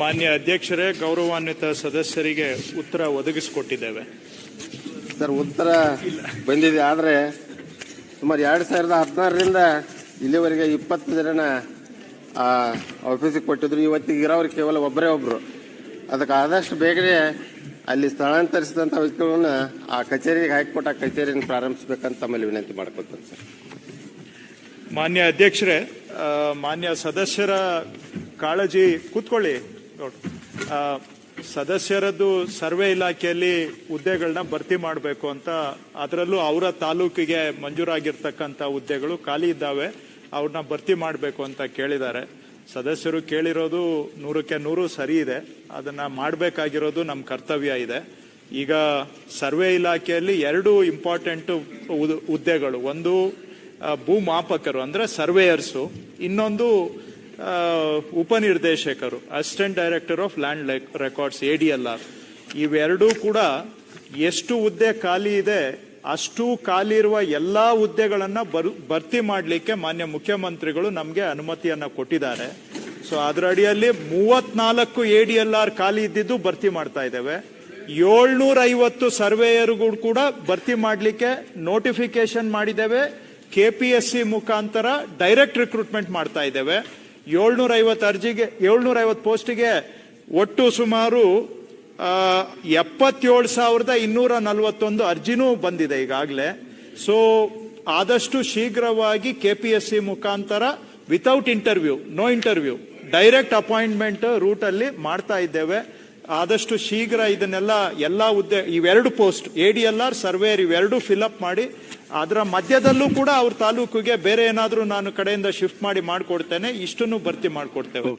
ಮಾನ್ಯ ಅಧ್ಯಕ್ಷರೇ ಗೌರವಾನ್ವಿತ ಸದಸ್ಯರಿಗೆ ಉತ್ತರ ಒದಗಿಸಿಕೊಟ್ಟಿದ್ದೇವೆ. ಸರ್ ಉತ್ತರ ಬಂದಿದೆ. ಆದರೆ ಸುಮಾರು ಎರಡು ಸಾವಿರದ ಹದಿನಾರರಿಂದ ಇಲ್ಲಿವರೆಗೆ ಇಪ್ಪತ್ತು ಜನ ಆಫೀಸಿಗೆ ಕೊಟ್ಟಿದ್ರು. ಇವತ್ತಿಗೆ ಇರೋರು ಕೇವಲ ಒಬ್ಬರೇ ಒಬ್ಬರು ಅದಕ್ಕೆ ಆದಷ್ಟು ಬೇಗನೆ ಅಲ್ಲಿ ಸ್ಥಳಾಂತರಿಸಿದಂಥ ವ್ಯಕ್ತಿಗಳನ್ನ ಆ ಕಚೇರಿಗೆ ಹಾಕಿಕೊಟ್ಟು ಆ ಕಚೇರಿಯನ್ನು ಪ್ರಾರಂಭಿಸಬೇಕಂತ ತಮ್ಮಲ್ಲಿ ವಿನಂತಿ ಮಾಡ್ಕೊತಾರೆ ಸರ್. ಮಾನ್ಯ ಅಧ್ಯಕ್ಷರೇ ಮಾನ್ಯ ಸದಸ್ಯರ ಕಾಳಜಿ ಕೂತ್ಕೊಳ್ಳಿ. ಆ, ಸದಸ್ಯರದ್ದು ಸರ್ವೆ ಇಲಾಖೆಯಲ್ಲಿ ಹುದ್ದೆಗಳನ್ನ ಭರ್ತಿ ಮಾಡಬೇಕು ಅಂತ ಅದರಲ್ಲೂ ಅವರ ತಾಲೂಕಿಗೆ ಮಂಜೂರಾಗಿರ್ತಕ್ಕಂಥ ಹುದ್ದೆಗಳು ಖಾಲಿ ಇದ್ದಾವೆ ಅವ್ರನ್ನ ಭರ್ತಿ ಮಾಡಬೇಕು ಅಂತ ಕೇಳಿದ್ದಾರೆ. ಸದಸ್ಯರು ಕೇಳಿರೋದು ನೂರಕ್ಕೆ ನೂರು ಸರಿ ಇದೆ ಅದನ್ನ ಮಾಡಬೇಕಾಗಿರೋದು ನಮ್ಮ ಕರ್ತವ್ಯ ಇದೆ. ಈಗ ಸರ್ವೆ ಇಲಾಖೆಯಲ್ಲಿ ಎರಡು ಇಂಪಾರ್ಟೆಂಟ್ ಹುದ್ದೆಗಳು ಒಂದು ಭೂಮಾಪಕರು ಅಂದ್ರೆ ಸರ್ವೇಯರ್ಸು ಇನ್ನೊಂದು ಉಪನಿರ್ದೇಶಕರು assistant director of land records A D L R ಇವೆರಡೂ ಕೂಡ ಎಷ್ಟು ಹುದ್ದೆ ಖಾಲಿ ಇದೆ, ಅಷ್ಟು ಖಾಲಿ ಇರುವ ಎಲ್ಲ ಹುದ್ದೆಗಳನ್ನು ಬರ್, ಭರ್ತಿ ಮಾಡಲಿಕ್ಕೆ ಮಾನ್ಯ ಮುಖ್ಯಮಂತ್ರಿಗಳು ನಮಗೆ ಅನುಮತಿಯನ್ನು ಕೊಟ್ಟಿದ್ದಾರೆ. ಸೊ ಅದರ ಅಡಿಯಲ್ಲಿ ಮೂವತ್ನಾಲ್ಕು ಎ ಡಿ ಎಲ್ ಆರ್ ಖಾಲಿ ಇದ್ದಿದ್ದು ಭರ್ತಿ ಮಾಡ್ತಾ ಇದ್ದೇವೆ. ಏಳ್ನೂರ ಐವತ್ತು ಸರ್ವೇಯರ್ಗಳು ಕೂಡ ಭರ್ತಿ ಮಾಡಲಿಕ್ಕೆ ನೋಟಿಫಿಕೇಶನ್ ಮಾಡಿದ್ದೇವೆ. ಕೆ ಪಿ ಎಸ್ ಸಿ ಮುಖಾಂತರ ಡೈರೆಕ್ಟ್ ರಿಕ್ರೂಟ್ಮೆಂಟ್ ಮಾಡ್ತಾ ಇದ್ದೇವೆ. ಏಳ್ನೂರ ಐವತ್ತು ಅರ್ಜಿಗೆ ಏಳ್ನೂರ ಐವತ್ತು ಪೋಸ್ಟಿಗೆ ಒಟ್ಟು ಸುಮಾರು ಎಪ್ಪತ್ತೇಳು ಸಾವಿರದ ಇನ್ನೂರ ನಲವತ್ತೊಂದು ಅರ್ಜಿನೂ ಬಂದಿದೆ ಈಗಾಗಲೇ. ಸೊ ಆದಷ್ಟು ಶೀಘ್ರವಾಗಿ ಕೆ ಪಿ ಎಸ್ ಸಿ ಮುಖಾಂತರ without interview no interview direct appointment route ಅಲ್ಲಿ ಮಾಡ್ತಾ ಇದ್ದೇವೆ. ಆದಷ್ಟು ಶೀಘ್ರ ಇದನ್ನೆಲ್ಲ ಎಲ್ಲಾ ಹುದ್ದೆ ಇವೆರಡು post A D L R surveyor ಇವೆರಡು ಫಿಲ್ಅಪ್ ಮಾಡಿ ಅದರ ಮಧ್ಯದಲ್ಲೂ ಕೂಡ ಅವ್ರ ತಾಲೂಕಿಗೆ ಬೇರೆ ಏನಾದರೂ ನಾನು ಕಡೆಯಿಂದ ಶಿಫ್ಟ್ ಮಾಡಿ ಮಾಡಿಕೊಡ್ತೇನೆ, ಇಷ್ಟನ್ನು ಭರ್ತಿ ಮಾಡಿಕೊಡ್ತೇವೆ.